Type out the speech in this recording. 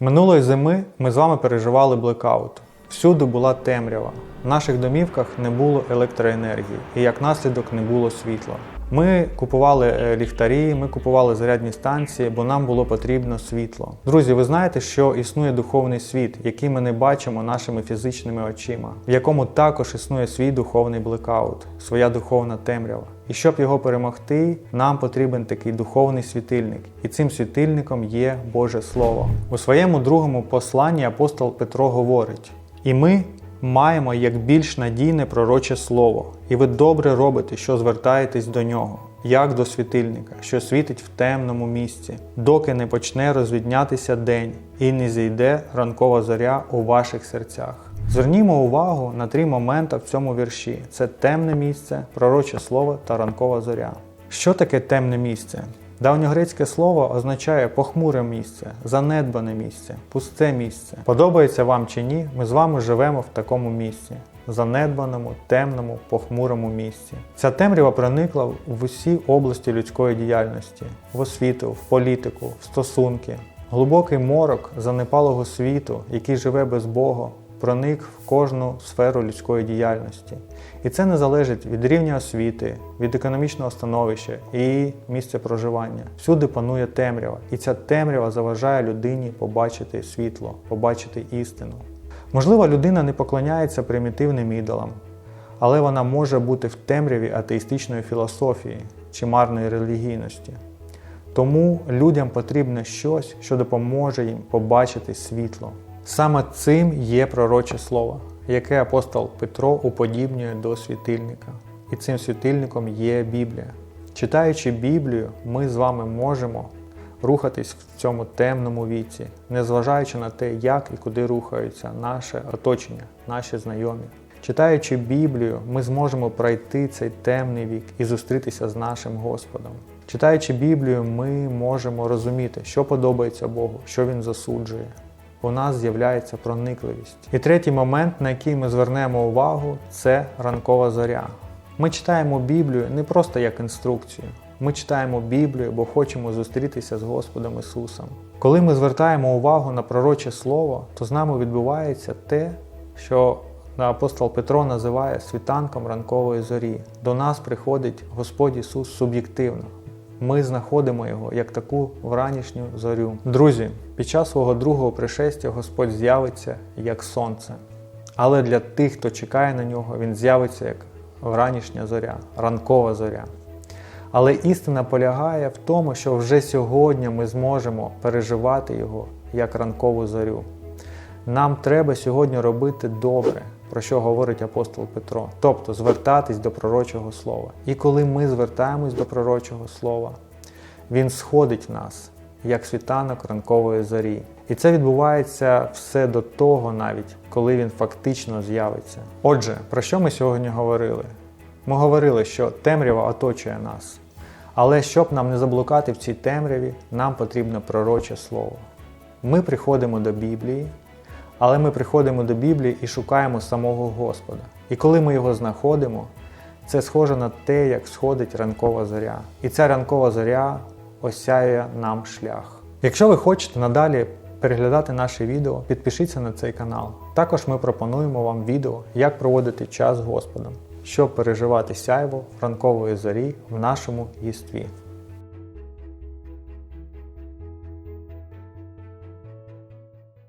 Минулої зими ми з вами переживали блекаут. Всюди була темрява. В наших домівках не було електроенергії і як наслідок не було світла. Ми купували е, ліхтарі, ми купували зарядні станції, бо нам було потрібно світло. Друзі, ви знаєте, що існує духовний світ, який ми не бачимо нашими фізичними очима, в якому також існує свій духовний блекаут, своя духовна темрява. І щоб його перемогти, нам потрібен такий духовний світильник, і цим світильником є Боже Слово. У своєму другому посланні апостол Петро говорить: і ми маємо як більш надійне пророче слово, і ви добре робите, що звертаєтесь до нього, як до світильника, що світить в темному місці, доки не почне розвіднятися день і не зійде ранкова зоря у ваших серцях. Звернімо увагу на три моменти в цьому вірші: це темне місце, пророче слово та ранкова зоря. Що таке темне місце? Давньогрецьке слово означає похмуре місце, занедбане місце, пусте місце. Подобається вам чи ні, ми з вами живемо в такому місці. Занедбаному, темному, похмурому місці. Ця темрява проникла в усі області людської діяльності, в освіту, в політику, в стосунки. Глибокий морок занепалого світу, який живе без Бога, проник в кожну сферу людської діяльності. І це не залежить від рівня освіти, від економічного становища і місця проживання. Всюди панує темрява, і ця темрява заважає людині побачити світло, побачити істину. Можливо, людина не поклоняється примітивним ідолам, але вона може бути в темряві атеїстичної філософії чи марної релігійності. Тому людям потрібно щось, що допоможе їм побачити світло. Саме цим є пророче слово, яке апостол Петро уподібнює до світильника. І цим світильником є Біблія. Читаючи Біблію, ми з вами можемо рухатись в цьому темному віці, незважаючи на те, як і куди рухаються наше оточення, наші знайомі. Читаючи Біблію, ми зможемо пройти цей темний вік і зустрітися з нашим Господом. Читаючи Біблію, ми можемо розуміти, що подобається Богу, що Він засуджує. У нас з'являється проникливість. І третій момент, на який ми звернемо увагу, це ранкова зоря. Ми читаємо Біблію не просто як інструкцію. Ми читаємо Біблію, бо хочемо зустрітися з Господом Ісусом. Коли ми звертаємо увагу на пророче слово, то з нами відбувається те, що апостол Петро називає світанком ранкової зорі. До нас приходить Господь Ісус суб'єктивно. Ми знаходимо його як таку вранішню зорю. Друзі, під час свого другого пришестя Господь з'явиться як сонце. Але для тих, хто чекає на нього, він з'явиться як вранішня зоря, ранкова зоря. Але істина полягає в тому, що вже сьогодні ми зможемо переживати його як ранкову зорю. Нам треба сьогодні робити добре, про що говорить апостол Петро, тобто звертатись до пророчого слова. І коли ми звертаємось до пророчого слова, він сходить нас як світанок ранкової зорі. І це відбувається все до того, навіть коли він фактично з'явиться. Отже, про що ми сьогодні говорили? Ми говорили, що темрява оточує нас. Але щоб нам не заблукати в цій темряві, нам потрібно пророче слово. Ми приходимо до Біблії, але ми приходимо до Біблії і шукаємо самого Господа. І коли ми його знаходимо, це схоже на те, як сходить ранкова зоря. І ця ранкова зоря осяє нам шлях. Якщо ви хочете надалі переглядати наші відео, підпишіться на цей канал. Також ми пропонуємо вам відео, як проводити час з Господом, щоб переживати сяйво ранкової зорі в нашому єстві.